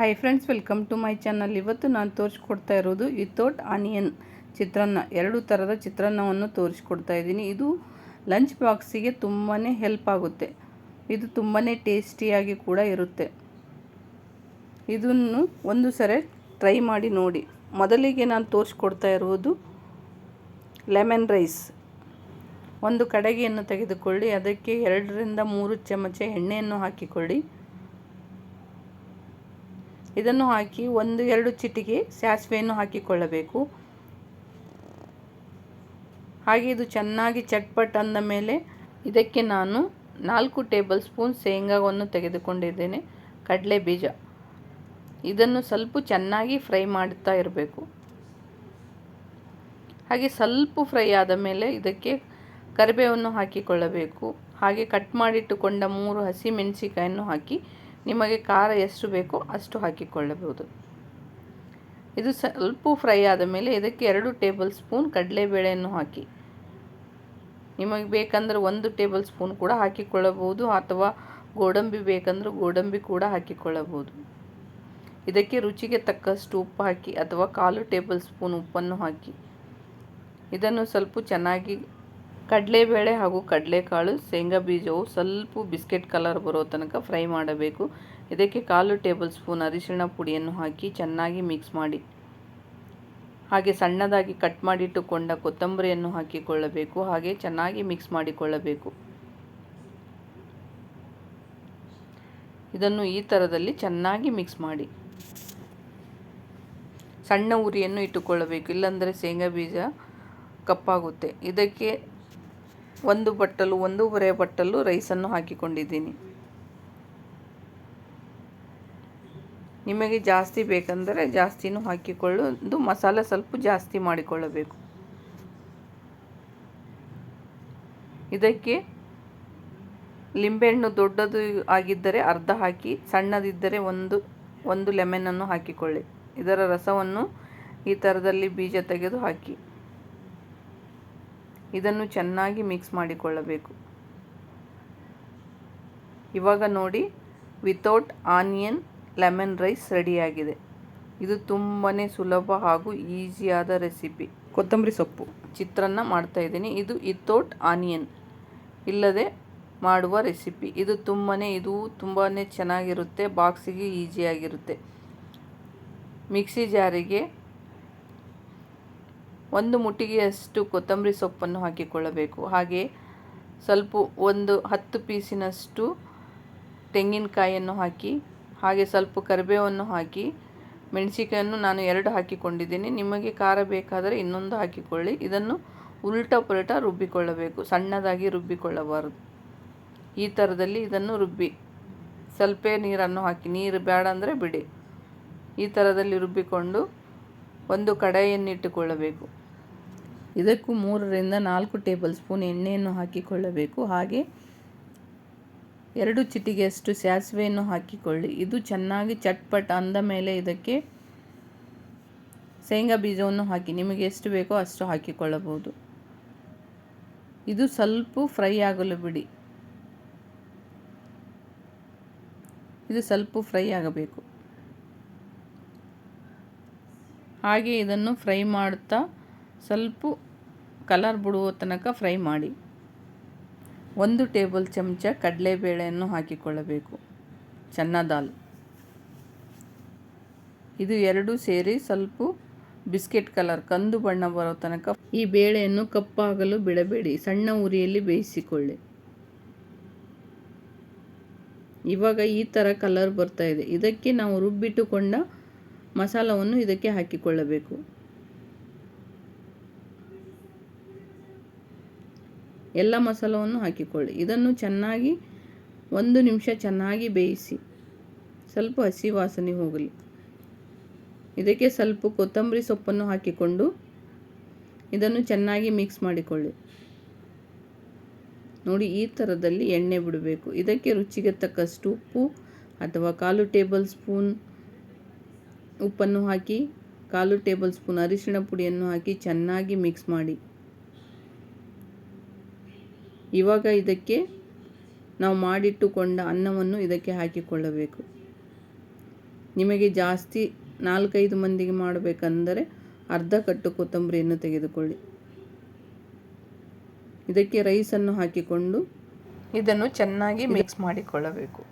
Hi friends welcome to my channel ಇವತ್ತು ನಾನು ತೋರಿಸ್ಕೊಡ್ತಾ ಇರೋದು ವಿತೌಟ್ ಆನಿಯನ್ ಚಿತ್ರಾನ್ನ. ಎರಡು ಥರದ ಚಿತ್ರಾನ್ನವನ್ನು ತೋರಿಸ್ಕೊಡ್ತಾ ಇದ್ದೀನಿ. ಇದು ಲಂಚ್ ಬಾಕ್ಸಿಗೆ ತುಂಬಾ ಹೆಲ್ಪ್ ಆಗುತ್ತೆ. ಇದು ತುಂಬಾ ಟೇಸ್ಟಿಯಾಗಿ ಕೂಡ ಇರುತ್ತೆ. ಇದನ್ನು ಒಂದು ಸರಿ ಟ್ರೈ ಮಾಡಿ ನೋಡಿ. ಮೊದಲಿಗೆ ನಾನು ತೋರಿಸ್ಕೊಡ್ತಾ ಇರುವುದು ಲೆಮನ್ ರೈಸ್ ಒಂದು ಕಡೆಗೆಯನ್ನು ತೆಗೆದುಕೊಳ್ಳಿ. ಅದಕ್ಕೆ ಎರಡರಿಂದ ಮೂರು ಚಮಚ ಎಣ್ಣೆಯನ್ನು ಹಾಕಿಕೊಳ್ಳಿ. ಇದನ್ನು ಹಾಕಿ ಒಂದು, ಎರಡು ಚಿಟಿಕೆ ಸಾಸಿವೆಯನ್ನು ಹಾಕಿಕೊಳ್ಳಬೇಕು. ಹಾಗೆ ಇದು ಚೆನ್ನಾಗಿ ಚಟ್ಪಟ್ ಅಂದ ಮೇಲೆ ಇದಕ್ಕೆ ನಾನು ನಾಲ್ಕು ಟೇಬಲ್ ಸ್ಪೂನ್ ಶೇಂಗಾವನ್ನು ತೆಗೆದುಕೊಂಡಿದ್ದೇನೆ, ಕಡಲೆ ಬೀಜ. ಇದನ್ನು ಸ್ವಲ್ಪ ಚೆನ್ನಾಗಿ ಫ್ರೈ ಮಾಡುತ್ತಾ ಇರಬೇಕು. ಹಾಗೆ ಸ್ವಲ್ಪ ಫ್ರೈ ಆದ ಮೇಲೆ ಇದಕ್ಕೆ ಕರಿಬೇವನ್ನು ಹಾಕಿಕೊಳ್ಳಬೇಕು. ಹಾಗೆ ಕಟ್ ಮಾಡಿಟ್ಟುಕೊಂಡ ಮೂರು ಹಸಿ ಮೆಣಸಿಕಾಯನ್ನು ಹಾಕಿ ನಿಮಗೆ ಖಾರ ಎಷ್ಟು ಬೇಕೋ ಅಷ್ಟು ಹಾಕಿಕೊಳ್ಳಬಹುದು. ಇದು ಸ್ವಲ್ಪ ಫ್ರೈ ಆದ ಮೇಲೆ ಇದಕ್ಕೆ ಎರಡು ಟೇಬಲ್ ಸ್ಪೂನ್ ಕಡಲೆಬೇಳೆಯನ್ನು ಹಾಕಿ. ನಿಮಗೆ ಬೇಕಂದ್ರೆ ಒಂದು ಟೇಬಲ್ ಸ್ಪೂನ್ ಕೂಡ ಹಾಕಿಕೊಳ್ಳಬಹುದು ಅಥವಾ ಗೋಡಂಬಿ ಬೇಕಂದ್ರೆ ಗೋಡಂಬಿ ಕೂಡ ಹಾಕಿಕೊಳ್ಳಬಹುದು. ಇದಕ್ಕೆ ರುಚಿಗೆ ತಕ್ಕಷ್ಟು ಉಪ್ಪು ಹಾಕಿ ಅಥವಾ ಕಾಲು ಟೇಬಲ್ ಸ್ಪೂನ್ ಉಪ್ಪನ್ನು ಹಾಕಿ. ಇದನ್ನು ಸ್ವಲ್ಪ ಚೆನ್ನಾಗಿ ಕಡಲೆಬೇಳೆ ಹಾಗೂ ಕಡಲೆಕಾಳು, ಶೇಂಗಾ ಬೀಜವು ಸ್ವಲ್ಪ ಬಿಸ್ಕೆಟ್ ಕಲರ್ ಬರೋ ತನಕ ಫ್ರೈ ಮಾಡಬೇಕು. ಇದಕ್ಕೆ ಕಾಲು ಟೇಬಲ್ ಸ್ಪೂನ್ ಅರಿಶಿಣ ಪುಡಿಯನ್ನು ಹಾಕಿ ಚೆನ್ನಾಗಿ ಮಿಕ್ಸ್ ಮಾಡಿ, ಹಾಗೆ ಸಣ್ಣದಾಗಿ ಕಟ್ ಮಾಡಿಟ್ಟುಕೊಂಡ ಕೊತ್ತಂಬರಿಯನ್ನು ಹಾಕಿಕೊಳ್ಳಬೇಕು. ಹಾಗೆ ಚೆನ್ನಾಗಿ ಮಿಕ್ಸ್ ಮಾಡಿಕೊಳ್ಳಬೇಕು. ಇದನ್ನು ಈ ಥರದಲ್ಲಿ ಚೆನ್ನಾಗಿ ಮಿಕ್ಸ್ ಮಾಡಿ, ಸಣ್ಣ ಉರಿಯನ್ನು ಇಟ್ಟುಕೊಳ್ಳಬೇಕು. ಇಲ್ಲಾಂದರೆ ಶೇಂಗಾ ಬೀಜ ಕಪ್ಪಾಗುತ್ತೆ. ಇದಕ್ಕೆ ಒಂದು ಬಟ್ಟಲು ಒಂದೂವರೆ ಬಟ್ಟಲು ರೈಸನ್ನು ಹಾಕಿಕೊಂಡಿದ್ದೀನಿ. ನಿಮಗೆ ಜಾಸ್ತಿ ಬೇಕಂದರೆ ಜಾಸ್ತಿನೂ ಹಾಕಿಕೊಳ್ಳೋದು ಮಸಾಲೆ ಸ್ವಲ್ಪ ಜಾಸ್ತಿ ಮಾಡಿಕೊಳ್ಳಬೇಕು. ಇದಕ್ಕೆ ಲಿಂಬೆಹಣ್ಣು ದೊಡ್ಡದು ಆಗಿದ್ದರೆ ಅರ್ಧ ಹಾಕಿ, ಸಣ್ಣದಿದ್ದರೆ ಒಂದು ಒಂದು ಲೆಮನನ್ನು ಹಾಕಿಕೊಳ್ಳಿ. ಇದರ ರಸವನ್ನು ಈ ಥರದಲ್ಲಿ ಬೀಜ ತೆಗೆದು ಹಾಕಿ. ಇದನ್ನು ಚೆನ್ನಾಗಿ ಮಿಕ್ಸ್ ಮಾಡಿಕೊಳ್ಳಬೇಕು. ಇವಾಗ ನೋಡಿ ವಿತೌಟ್ ಆನಿಯನ್ ಲೆಮನ್ ರೈಸ್ ರೆಡಿಯಾಗಿದೆ ಇದು ತುಂಬಾ ಸುಲಭ ಹಾಗೂ ಈಸಿಯಾದ ರೆಸಿಪಿ ಕೊತ್ತಂಬರಿ ಸೊಪ್ಪು. ಚಿತ್ರಾನ್ನ ಮಾಡ್ತಾ ಇದ್ದೀನಿ. ಇದು ವಿತೌಟ್ ಆನಿಯನ್ ಇಲ್ಲದೆ ಮಾಡುವ ರೆಸಿಪಿ ಇದು ತುಂಬಾ ಇದು ತುಂಬಾ ಚೆನ್ನಾಗಿರುತ್ತೆ ಬಾಕ್ಸಿಗೆ ಈಸಿಯಾಗಿರುತ್ತೆ. ಮಿಕ್ಸಿ ಜಾರಿಗೆ ಒಂದು ಮುಟ್ಟಿಗೆಯಷ್ಟು ಕೊತ್ತಂಬರಿ ಸೊಪ್ಪನ್ನು ಹಾಕಿಕೊಳ್ಳಬೇಕು. ಹಾಗೆ ಸ್ವಲ್ಪ ಒಂದು ಹತ್ತು ಪೀಸಿನಷ್ಟು ತೆಂಗಿನಕಾಯಿಯನ್ನು ಹಾಕಿ, ಹಾಗೆ ಸ್ವಲ್ಪ ಕರಿಬೇವನ್ನು ಹಾಕಿ ಮೆಣಸಿಕಾಯನ್ನು ನಾನು ಎರಡು ಹಾಕಿಕೊಂಡಿದ್ದೀನಿ. ನಿಮಗೆ ಖಾರ ಬೇಕಾದರೆ ಇನ್ನೊಂದು ಹಾಕಿಕೊಳ್ಳಿ. ಇದನ್ನು ಉಲ್ಟ ಪುಲ್ಟ ರುಬ್ಬಿಕೊಳ್ಳಬೇಕು. ಸಣ್ಣದಾಗಿ ರುಬ್ಬಿಕೊಳ್ಳಬಾರದು. ಈ ಥರದಲ್ಲಿ ಇದನ್ನು ರುಬ್ಬಿ. ಸ್ವಲ್ಪ ನೀರನ್ನು ಹಾಕಿ. ನೀರು ಬೇಡ ಅಂದರೆ ಬಿಡಿ. ಈ ಥರದಲ್ಲಿ ರುಬ್ಬಿಕೊಂಡು ಒಂದು ಕಡಾಯಿಯನ್ನಿಟ್ಟುಕೊಳ್ಳಬೇಕು. ಇದಕ್ಕೂ ಮೂರರಿಂದ ನಾಲ್ಕು ಟೇಬಲ್ ಸ್ಪೂನ್ ಎಣ್ಣೆಯನ್ನು ಹಾಕಿಕೊಳ್ಳಬೇಕು. ಹಾಗೆ ಎರಡು ಚಿಟಿಗೆಯಷ್ಟು ಸಾಸಿವೆಯನ್ನು ಹಾಕಿಕೊಳ್ಳಿ. ಇದು ಚೆನ್ನಾಗಿ ಚಟ್ಪಟ್ ಅಂದ ಮೇಲೆ ಇದಕ್ಕೆ ಶೇಂಗಾ ಬೀಜವನ್ನು ಹಾಕಿ. ನಿಮಗೆ ಎಷ್ಟು ಬೇಕೋ ಅಷ್ಟು ಹಾಕಿಕೊಳ್ಳಬಹುದು. ಇದು ಸ್ವಲ್ಪ ಫ್ರೈ ಆಗಲು ಬಿಡಿ. ಇದು ಸ್ವಲ್ಪ ಫ್ರೈ ಆಗಬೇಕು. ಹಾಗೆ ಇದನ್ನು ಫ್ರೈ ಮಾಡ್ತಾ ಸ್ವಲ್ಪ ಕಲರ್ ಬಿಡುವ ತನಕ ಫ್ರೈ ಮಾಡಿ ಒಂದು ಟೇಬಲ್ ಚಮಚ ಕಡಲೆಬೇಳೆಯನ್ನು ಹಾಕಿಕೊಳ್ಳಬೇಕು, ಚೆನ್ನ ದಾಲ್. ಇದು ಎರಡು ಸೇರಿ ಸ್ವಲ್ಪ ಬಿಸ್ಕೆಟ್ ಕಲರ್, ಕಂದು ಬಣ್ಣ ಬರೋ ತನಕ. ಈ ಬೇಳೆಯನ್ನು ಕಪ್ಪಾಗಲು ಬಿಡಬೇಡಿ, ಸಣ್ಣ ಉರಿಯಲ್ಲಿ ಬೇಯಿಸಿಕೊಳ್ಳಿ. ಇವಾಗ ಈ ಥರ ಕಲರ್ ಬರ್ತಾ ಇದೆ. ಇದಕ್ಕೆ ನಾವು ರುಬ್ಬಿಟ್ಟುಕೊಂಡ ಮಸಾಲವನ್ನು ಇದಕ್ಕೆ ಹಾಕಿಕೊಳ್ಳಬೇಕು. ಎಲ್ಲ ಮಸಾಲವನ್ನು ಹಾಕಿಕೊಳ್ಳಿ. ಇದನ್ನು ಚೆನ್ನಾಗಿ ಒಂದು ನಿಮಿಷ ಚೆನ್ನಾಗಿ ಬೇಯಿಸಿ. ಸ್ವಲ್ಪ ಹಸಿ ವಾಸನೆ ಹೋಗಲಿ. ಇದಕ್ಕೆ ಸ್ವಲ್ಪ ಕೊತ್ತಂಬರಿ ಸೊಪ್ಪನ್ನು ಹಾಕಿಕೊಂಡು ಇದನ್ನು ಚೆನ್ನಾಗಿ ಮಿಕ್ಸ್ ಮಾಡಿಕೊಳ್ಳಿ. ನೋಡಿ, ಈ ಥರದಲ್ಲಿ ಎಣ್ಣೆ ಬಿಡಬೇಕು. ಇದಕ್ಕೆ ರುಚಿಗೆ ತಕ್ಕಷ್ಟು ಉಪ್ಪು ಅಥವಾ ಕಾಲು ಟೇಬಲ್ ಸ್ಪೂನ್ ಉಪ್ಪನ್ನು ಹಾಕಿ, ಕಾಲು ಟೇಬಲ್ ಸ್ಪೂನ್ ಅರಿಶಿಣ ಪುಡಿಯನ್ನು ಹಾಕಿ ಚೆನ್ನಾಗಿ ಮಿಕ್ಸ್ ಮಾಡಿ. ಇವಾಗ ಇದಕ್ಕೆ ನಾವು ಮಾಡಿಟ್ಟುಕೊಂಡ ಅನ್ನವನ್ನು ಇದಕ್ಕೆ ಹಾಕಿಕೊಳ್ಳಬೇಕು. ನಿಮಗೆ ಜಾಸ್ತಿ ನಾಲ್ಕೈದು ಮಂದಿಗೆ ಮಾಡಬೇಕಂದರೆ ಅರ್ಧ ಕಟ್ಟು ಕೊತ್ತಂಬರಿಯನ್ನು ತೆಗೆದುಕೊಳ್ಳಿ. ಇದಕ್ಕೆ ರೈಸನ್ನು ಹಾಕಿಕೊಂಡು ಇದನ್ನು ಚೆನ್ನಾಗಿ ಮಿಕ್ಸ್ ಮಾಡಿಕೊಳ್ಳಬೇಕು.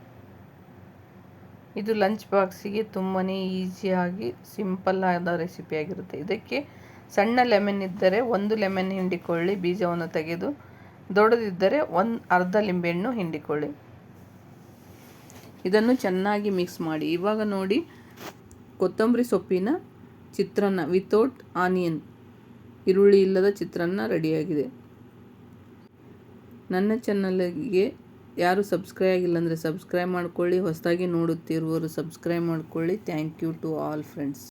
ಇದು ಲಂಚ್ ಬಾಕ್ಸಿಗೆ ತುಂಬಾ ಈಸಿಯಾಗಿ ಸಿಂಪಲ್ ಆದ ರೆಸಿಪಿಯಾಗಿರುತ್ತೆ ಇದಕ್ಕೆ ಸಣ್ಣ ಲೆಮನ್ ಇದ್ದರೆ ಒಂದು ಲೆಮನ್ ಹಿಂಡಿಕೊಳ್ಳಿ, ಬೀಜವನ್ನು ತೆಗೆದು ದೊಡ್ಡದಿದ್ದರೆ ಒಂದು ಅರ್ಧ ಲಿಂಬೆಹಣ್ಣು ಹಿಂಡಿಕೊಳ್ಳಿ. ಇದನ್ನು ಚೆನ್ನಾಗಿ ಮಿಕ್ಸ್ ಮಾಡಿ. ಇವಾಗ ನೋಡಿ, ಕೊತ್ತಂಬರಿ ಸೊಪ್ಪಿನ ಚಿತ್ರಾನ್ನ ವಿತೌಟ್ ಆನಿಯನ್ ಈರುಳ್ಳಿ ಇಲ್ಲದ ಚಿತ್ರಾನ್ನ ರೆಡಿಯಾಗಿದೆ. ನನ್ನ ಚಾನಲ್ಗೆ ಯಾರು ಸಬ್ಸ್ಕ್ರೈಬ್ ಆಗಿಲ್ಲ ಅಂದರೆ ಸಬ್ಸ್ಕ್ರೈಬ್ ಮಾಡ್ಕೊಳ್ಳಿ. ಹೊಸದಾಗಿ ನೋಡುತ್ತಿರುವವರು ಸಬ್ಸ್ಕ್ರೈಬ್ ಮಾಡ್ಕೊಳ್ಳಿ. Thank you to all friends